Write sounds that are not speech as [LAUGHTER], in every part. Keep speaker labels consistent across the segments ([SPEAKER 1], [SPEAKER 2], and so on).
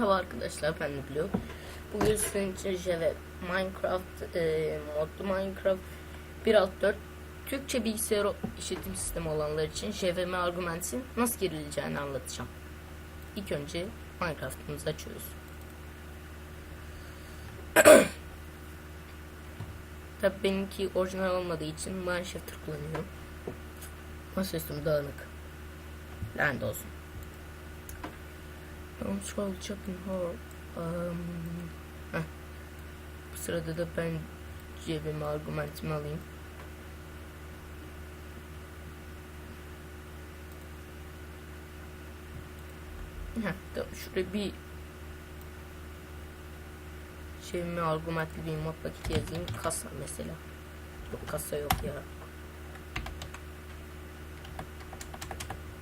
[SPEAKER 1] Open Blue. Bugün sizin için Java Minecraft, e, modlu Minecraft 1.4 Türkçe bilgisayar işletim sistemi olanlar için JVM Arguments'in nasıl girileceğini anlatacağım. İlk önce Minecraft'ımızı açıyoruz. [CLEARS THROAT] Tabi benimki orijinal olmadığı için Mineshifter kullanıyorum. Masaüstüm dağınık. Lanet olsun. Control Chopping Hole. Um, heh. Bu sırada da ben cebime argümentimi alayım. Heh, tamam, şuraya bir cebime argümentli bir mod paketi yazayım. Kasa mesela. Yok kasa yok ya.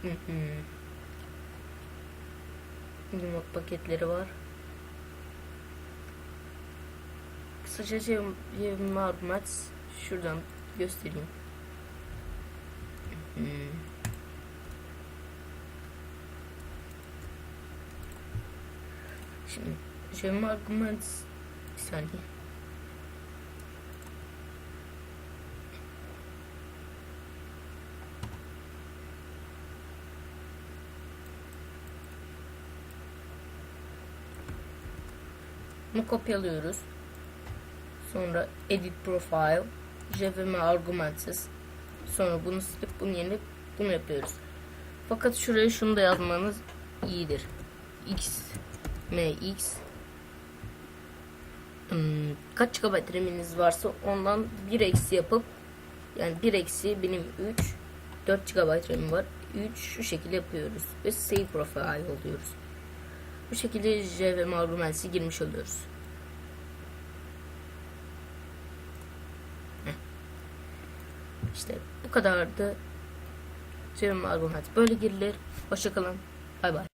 [SPEAKER 1] Hı hı. Mod paketleri var. Kısaca argüment şuradan göstereyim. Hı. Şimdi cebime argüment bir saniye. Bunu kopyalıyoruz. Sonra edit profile, JVM argumentsiz. Sonra bunu silip bunu yenip bunu yapıyoruz. Fakat şuraya şunu da yazmanız iyidir. X, MX hmm, kaç GB RAM'iniz varsa ondan bir eksi yapıp yani bir eksi benim 3 4 GB RAM var. 3 şu şekilde yapıyoruz ve save profile oluyoruz. Bu şekilde JVM argumentsi girmiş oluyoruz. Heh. İşte bu kadardı. JVM argument böyle girilir. Hoşçakalın. Bay bay.